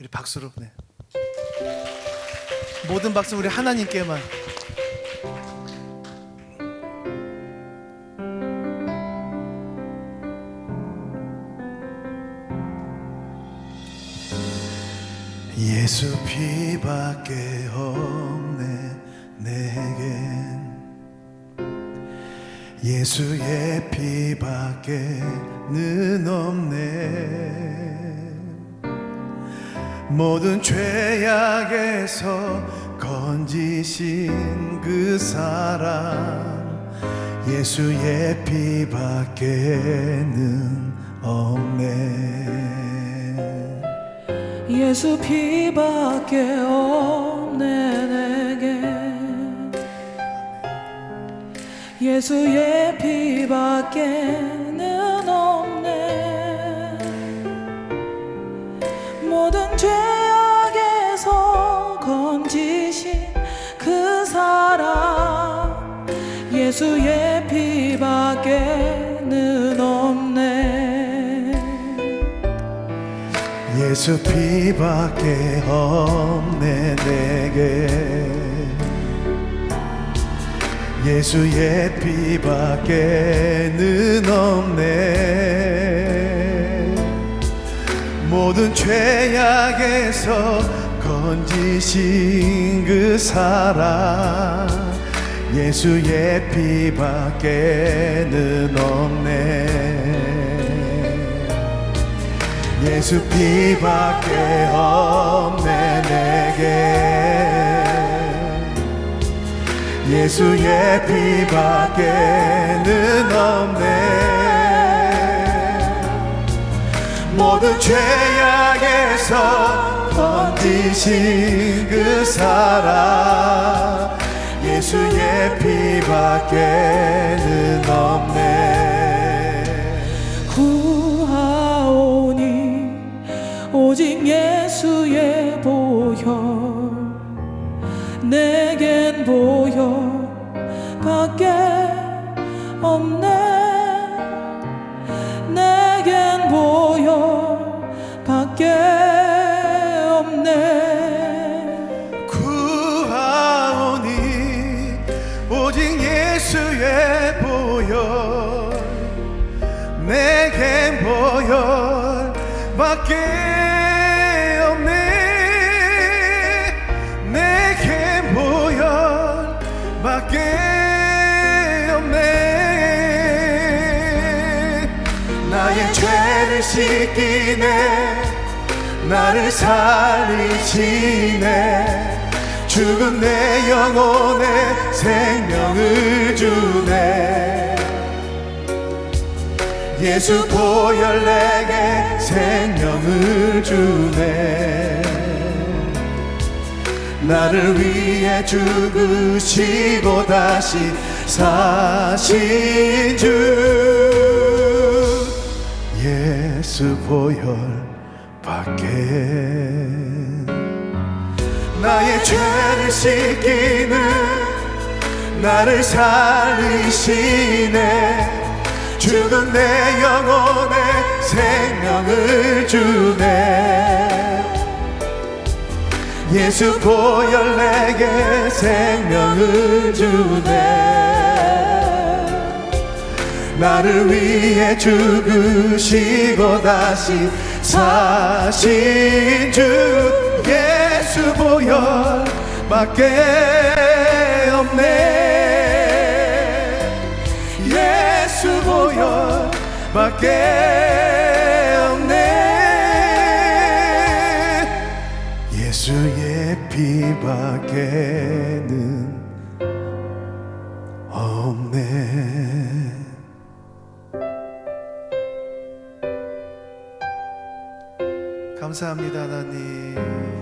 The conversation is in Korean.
우리 박수로 네. 모든 박수 우리 하나님께만. 예수 피밖에 없네 내겐 예수의 피밖에는 없네 모든 죄악에서 건지신 그 사랑 예수의 피밖에는 없네. 예수 피밖에 없네 내게. 예수의 피밖에는 없네 죄악에서 건지신 그 사랑 예수의 피밖에는 없네. 예수 피밖에 없네 내게. 예수의 피밖에는 없네 모든 죄악에서 건지신 그 사랑. 예수의 피밖에는 없네. 예수 피밖에 없네 내게. 예수의 피밖에는 없네 죄악에서 건지신 그 사랑. 예수의 피밖에는 없네. 구하오니 오직 예수의 보혈. 내겐 보혈 밖에 없네 밖에 없네. 내겐 보혈밖에 없네. 나의 죄를 씻기네. 나를 살리시네. 죽은 내 영혼에 생명을 주네 예수 보혈 내게 생명을 주네. 나를 위해 죽으시고 다시 사신 주. 예수 보혈 밖에 나의 죄를 씻기는 나를 살리시네 죽은 내 영혼에 생명을 주네. 예수 보혈 내게 생명을 주네. 나를 위해 죽으시고 다시 사신 주 예수 보혈밖에 없네 밖에 없네. 예수의 피밖에는 없네. 감사합니다 하나님